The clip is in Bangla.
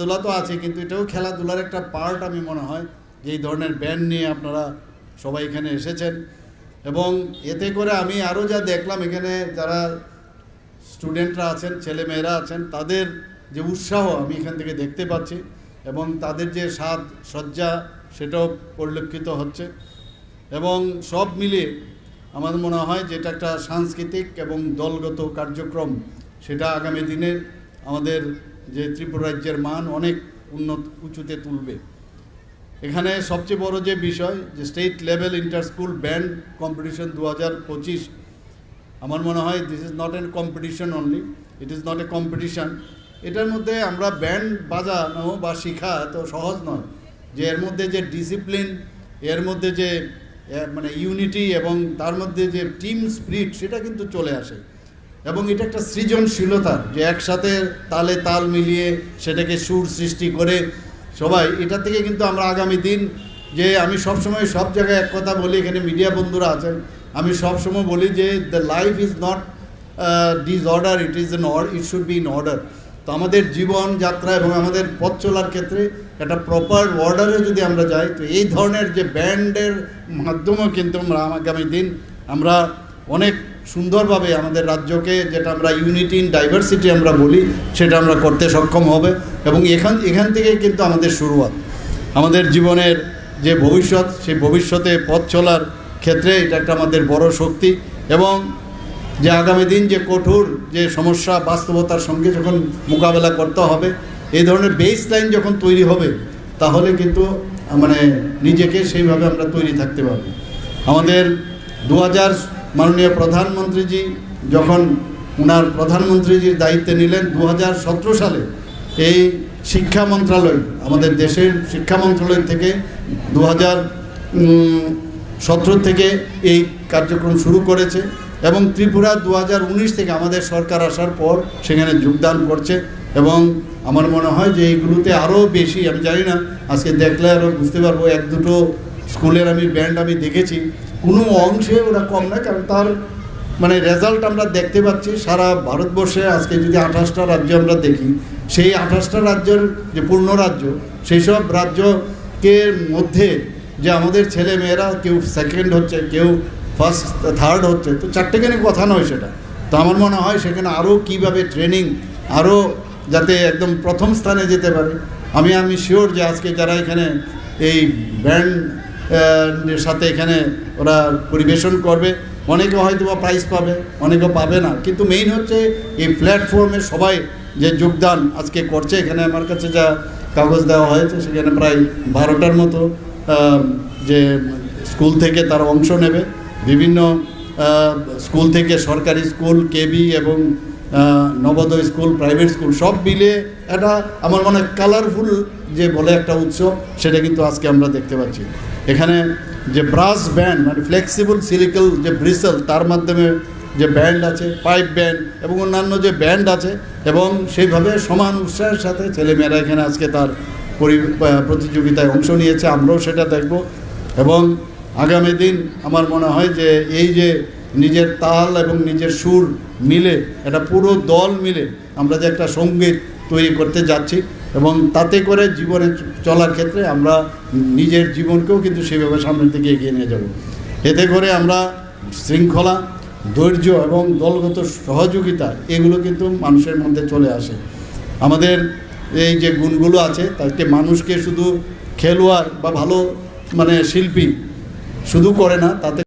খেলাধুলা তো আছে, কিন্তু এটাও খেলাধুলার একটা পার্ট আমি মনে হয়, যে এই ধরনের ব্যান্ড নিয়ে আপনারা সবাই এখানে এসেছেন। এবং এতে করে আমি আরও যা দেখলাম, এখানে যারা স্টুডেন্টরা আছেন, ছেলেমেয়েরা আছেন, তাদের যে উৎসাহ আমি এখান থেকে দেখতে পাচ্ছি এবং তাদের যে স্বাদ সজ্জা সেটাও পরিলক্ষিত হচ্ছে। এবং সব মিলিয়ে আমার মনে হয় যে এটা একটা সাংস্কৃতিক এবং দলগত কার্যক্রম, সেটা আগামী দিনে আমাদের যে ত্রিপুরা রাজ্যের মান অনেক উন্নত উঁচুতে তুলবে। এখানে সবচেয়ে বড় যে বিষয়, যে state level inter school band competition দু হাজার পঁচিশ, আমার মনে হয় this is not an competition only it is not a competition এটার মধ্যে আমরা ব্যান্ড বাজানো বা শেখা তো সহজ নয়, যে এর মধ্যে যে ডিসিপ্লিন এর মধ্যে যে মানে ইউনিটি এবং তার মধ্যে যে টিম স্পিরিট সেটা কিন্তু চলে আসে। এবং এটা একটা সৃজনশীলতা, যে একসাথে তালে তাল মিলিয়ে সেটাকে সুর সৃষ্টি করে সবাই এটা থেকে কিন্তু আমরা আগামী দিন যে আমি সবসময় সব জায়গায় এক কথা বলি, এখানে মিডিয়া বন্ধুরা আছেন, আমি সবসময় বলি যে the life is not disorder it is an it should be in order তো আমাদের জীবন যাত্রা এবং আমাদের পথ চলার ক্ষেত্রে একটা প্রপার অর্ডারে যদি আমরা যাই, তো এই ধরনের যে ব্যান্ডের মাধ্যমেও কিন্তু আমরা আগামী দিন আমরা অনেক সুন্দরভাবে আমাদের রাজ্যকে যেটা আমরা ইউনিটি ইন ডাইভার্সিটি আমরা বলি, সেটা আমরা করতে সক্ষম হবে এবং এখান এখান থেকেই কিন্তু আমাদের শুরুয়াত। আমাদের জীবনের যে ভবিষ্যৎ, সেই ভবিষ্যতে পথ চলার ক্ষেত্রে এটা একটা আমাদের বড় শক্তি এবং যে আগামী দিন যে কঠোর যে সমস্যা, বাস্তবতার সঙ্গে যখন মোকাবেলা করতে হবে, এই ধরনের বেস লাইন যখন তৈরি হবে, তাহলে কিন্তু মানে নিজেকে সেইভাবে আমরা তৈরি থাকতে পারব। আমাদের দু হাজার মাননীয় প্রধানমন্ত্রীজি, যখন ওনার প্রধানমন্ত্রীজির দায়িত্বে নিলেন দু হাজার সতেরো সালে, এই শিক্ষা মন্ত্রণালয় আমাদের দেশের শিক্ষা মন্ত্রণালয় থেকে দু সতেরো থেকে এই কার্যক্রম শুরু করেছে এবং ত্রিপুরা দু হাজার উনিশ থেকে আমাদের সরকার আসার পর সেখানে যোগদান করছে এবং আমার মনে হয় যে এইগুলোতে আরও বেশি, আমি জানি না, আজকে দেখলে আরও বুঝতে পারব, এক দুটো স্কুলের আমি ব্যান্ড আমি দেখেছি। কোনো অংশে ওরা কম না, কারণ তার মানে রেজাল্ট আমরা দেখতে পাচ্ছি, সারা ভারতবর্ষে আজকে যদি আঠাশটা রাজ্য আমরা দেখি, সেই আঠাশটা রাজ্যের যে পূর্ণ রাজ্য সেই সব রাজ্যকে মধ্যে যে আমাদের ছেলে মেয়েরা কেউ সেকেন্ড হচ্ছে, কেউ ফার্স্ট থার্ড হচ্ছে, তো চারটেখানি কথা নয় সেটা? তো আমার মনে হয় সেখানে আরও কীভাবে ট্রেনিং আরও যাতে একদম প্রথম স্থানে যেতে পারে। আমি আমি শিওর যে আজকে যারা এখানে এই ব্যান্ড সাথে এখানে ওরা পরিবেশন করবে। অনেকে হয়তো বা প্রাইজ পাবে, অনেকে পাবে না। কিন্তু মেইন হচ্ছে এই প্ল্যাটফর্মে সবাই যে যোগদান আজকে করছে, এখানে আমার কাছে যা কাগজ দেওয়া হয়েছে, সেখানে প্রায় বারোটার মতো যে স্কুল থেকে তারা অংশ নেবে। বিভিন্ন স্কুল থেকে সরকারি স্কুল, কেবি এবং নবোদয় স্কুল প্রাইভেট স্কুল সব মিলে একটা আমার মনে কালারফুল যে বলে একটা উৎসব, সেটা কিন্তু আজকে আমরা দেখতে পাচ্ছি। এখানে যে ব্রাস ব্যান্ড মানে ফ্লেক্সিবল সিলিকল যে ব্রিসেল তার মাধ্যমে যে ব্যান্ড আছে পাইপ ব্যান্ড এবং অন্যান্য যে ব্যান্ড আছে এবং সেইভাবে সমান উৎসাহের সাথে ছেলেমেয়েরা এখানে আজকে তার পরি- প্রতিযোগিতায় অংশ নিয়েছে, আমরাও সেটা দেখব এবং আগামী দিন আমার মনে হয় যে এই যে নিজের তাল এবং নিজের সুর মিলে, একটা পুরো দল মিলে আমরা যে একটা সংগীত তৈরি করতে যাচ্ছি এবং তাতে করে জীবনে চলার ক্ষেত্রে আমরা নিজের জীবনকেও কিন্তু সেভাবে সামনের দিকে এগিয়ে নিয়ে যাব। এতে করে আমরা শৃঙ্খলা, ধৈর্য এবং দলগত সহযোগিতা এগুলো কিন্তু মানুষের মধ্যে চলে আসে। আমাদের এই যে গুণগুলো আছে তাকে মানুষকে শুধু খেলোয়াড় বা ভালো মানে শিল্পী শুধু করে না, তাতে